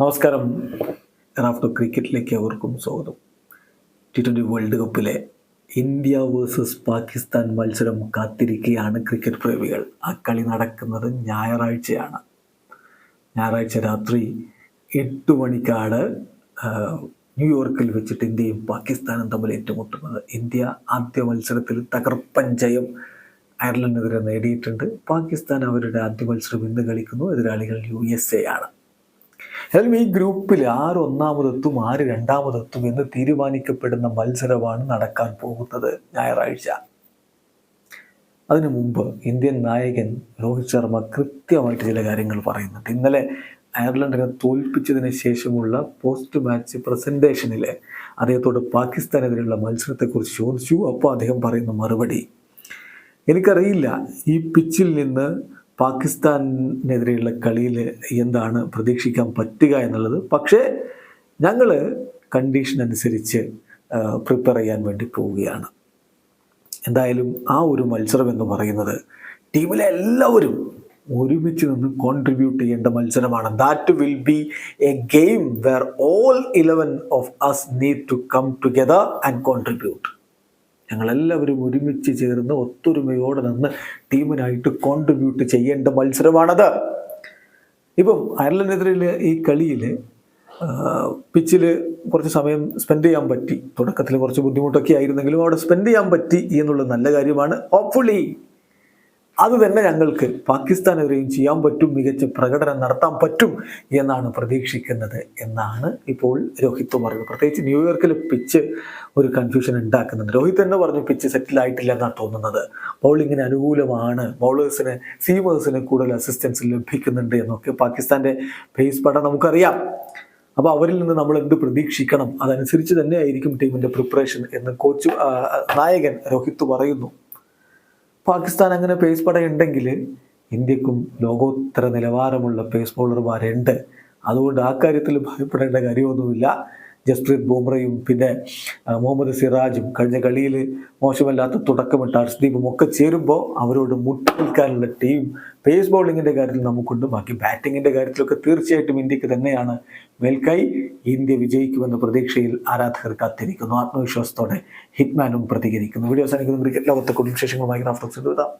നമസ്കാരം. റാഫ്റ്റർ ക്രിക്കറ്റിലേക്ക് അവർക്കും സ്വാഗതം. ടി ട്വന്റി വേൾഡ് കപ്പിലെ ഇന്ത്യ വേഴ്സസ് പാകിസ്ഥാൻ മത്സരം കാത്തിരിക്കുകയാണ് ക്രിക്കറ്റ് പ്രേമികൾ. ആ കളി നടക്കുന്നത് ഞായറാഴ്ചയാണ്. ഞായറാഴ്ച രാത്രി എട്ട് മണിക്കാണ് ന്യൂയോർക്കിൽ വെച്ചിട്ട് ഇന്ത്യയും പാകിസ്ഥാനും തമ്മിൽ ഏറ്റുമുട്ടുന്നത്. ഇന്ത്യ ആദ്യ മത്സരത്തിൽ തകർപ്പൻ ജയം അയർലൻഡിനെതിരെ നേടിയിട്ടുണ്ട്. പാകിസ്ഥാൻ അവരുടെ ആദ്യ മത്സരം ഇന്ന് കളിക്കുന്നു. എതിരാളികൾ യു എസ് എ ആണ്. എന്നാലും ഈ ഗ്രൂപ്പിൽ ആര് ഒന്നാമതെത്തും ആര് രണ്ടാമതെത്തും എന്ന് തീരുമാനിക്കപ്പെടുന്ന മത്സരമാണ് നടക്കാൻ പോകുന്നത് ഞായറാഴ്ച. അതിനു മുമ്പ് ഇന്ത്യൻ നായകൻ രോഹിത് ശർമ്മ കൃത്യമായിട്ട് ചില കാര്യങ്ങൾ പറയുന്നുണ്ട്. ഇന്നലെ അയർലൻഡിനെ തോൽപ്പിച്ചതിന് ശേഷമുള്ള പോസ്റ്റ് മാച്ച് പ്രസന്റേഷനിൽ അദ്ദേഹത്തോട് പാകിസ്ഥാനെതിരെയുള്ള മത്സരത്തെക്കുറിച്ച് ചോദിച്ചു. അപ്പോൾ അദ്ദേഹം പറയുന്ന മറുപടി എനിക്കറിയില്ല ഈ പിച്ചിൽ നിന്ന് പാകിസ്ഥാനെതിരെയുള്ള കളിയിൽ എന്താണ് പ്രതീക്ഷിക്കാൻ പറ്റുക എന്നുള്ളത്. പക്ഷേ ഞങ്ങൾ കണ്ടീഷൻ അനുസരിച്ച് പ്രിപ്പയർ ചെയ്യാൻ വേണ്ടി പോവുകയാണ്. എന്തായാലും ആ ഒരു മത്സരം എന്ന് പറയുന്നത് ടീമിലെ എല്ലാവരും ഒരുമിച്ച് നിന്ന് കോൺട്രിബ്യൂട്ട് ചെയ്യേണ്ട മത്സരമാണ്. That will be a game where all eleven of us need to come together and contribute ഞങ്ങളെല്ലാവരും ഒരുമിച്ച് ചേർന്ന് ഒത്തൊരുമയോടെ നിന്ന് ടീമിനായിട്ട് കോൺട്രിബ്യൂട്ട് ചെയ്യേണ്ട മത്സരമാണത്. ഇപ്പം അയർലൻഡിനെതിരെ ഈ കളിയിൽ പിച്ചിൽ കുറച്ച് സമയം സ്പെൻഡ് ചെയ്യാൻ പറ്റി. തുടക്കത്തിൽ കുറച്ച് ബുദ്ധിമുട്ടൊക്കെ ആയിരുന്നെങ്കിലും അവിടെ സ്പെൻഡ് ചെയ്യാൻ പറ്റി എന്നുള്ളത് നല്ല കാര്യമാണ്. ഹോപ്പ്ഫുള്ളി അത് തന്നെ ഞങ്ങൾക്ക് പാകിസ്ഥാനെതിരെയും ചെയ്യാൻ പറ്റും മികച്ച പ്രകടനം നടത്താൻ പറ്റും എന്നാണ് പ്രതീക്ഷിക്കുന്നത് എന്നാണ് ഇപ്പോൾ രോഹിത് പറയുന്നത്. പ്രത്യേകിച്ച് ന്യൂയോർക്കിൽ പിച്ച് ഒരു കൺഫ്യൂഷൻ ഉണ്ടാക്കുന്നുണ്ട്. രോഹിത് തന്നെ പറഞ്ഞു പിച്ച് സെറ്റിൽ ആയിട്ടില്ല എന്നാണ് തോന്നുന്നത്. ബൗളിങ്ങിന് അനുകൂലമാണ്. ബൗളേഴ്സിന് സീമേഴ്സിന് കൂടുതൽ അസിസ്റ്റൻസ് ലഭിക്കുന്നുണ്ട് എന്നൊക്കെ പാകിസ്ഥാന്റെ ഫേസ് പടം നമുക്കറിയാം. അപ്പോൾ അവരിൽ നിന്ന് നമ്മൾ എന്ത് പ്രതീക്ഷിക്കണം? അതനുസരിച്ച് തന്നെ ആയിരിക്കും ടീമിന്റെ പ്രിപ്പറേഷൻ എന്ന് കോച്ച് നായകൻ രോഹിത് പറയുന്നു. പാകിസ്ഥാൻ അങ്ങനെ പേസ് പടയുണ്ടെങ്കിൽ ഇന്ത്യക്കും ലോകോത്തര നിലവാരമുള്ള പേസ് ബോളർമാരുണ്ട് അതുകൊണ്ട് ആ കാര്യത്തിൽ ഭയപ്പെടേണ്ട കാര്യമൊന്നുമില്ല. ജസ്പ്രീത് ബുംറയും പിന്നെ മുഹമ്മദ് സിറാജും കഴിഞ്ഞ കളിയിൽ മോശമല്ലാത്ത തുടക്കമിട്ട അർഷ്ദീപും ഒക്കെ ചേരുമ്പോൾ അവരോട് മുട്ടിനിൽക്കാനുള്ള ടീം പേസ് ബൗളിങ്ങിന്റെ കാര്യത്തിൽ നമുക്കുണ്ട്. ബാക്കി ബാറ്റിങ്ങിന്റെ കാര്യത്തിലൊക്കെ തീർച്ചയായിട്ടും ഇന്ത്യയ്ക്ക് തന്നെയാണ് മേൽക്കൈ. ഇന്ത്യ വിജയിക്കുമെന്ന പ്രതീക്ഷയിൽ ആരാധകർ കാത്തിരിക്കുന്നു. ആത്മവിശ്വാസത്തോടെ ഹിറ്റ്മാനും പ്രതികരിക്കുന്നു. വീഡിയോ അവസാനിക്കുന്ന. ക്രിക്കറ്റ് ലോകത്തെ കുടുംബ വിശേഷങ്ങളുമായി റാഫ്റ്റോക്സ് എഴുതാം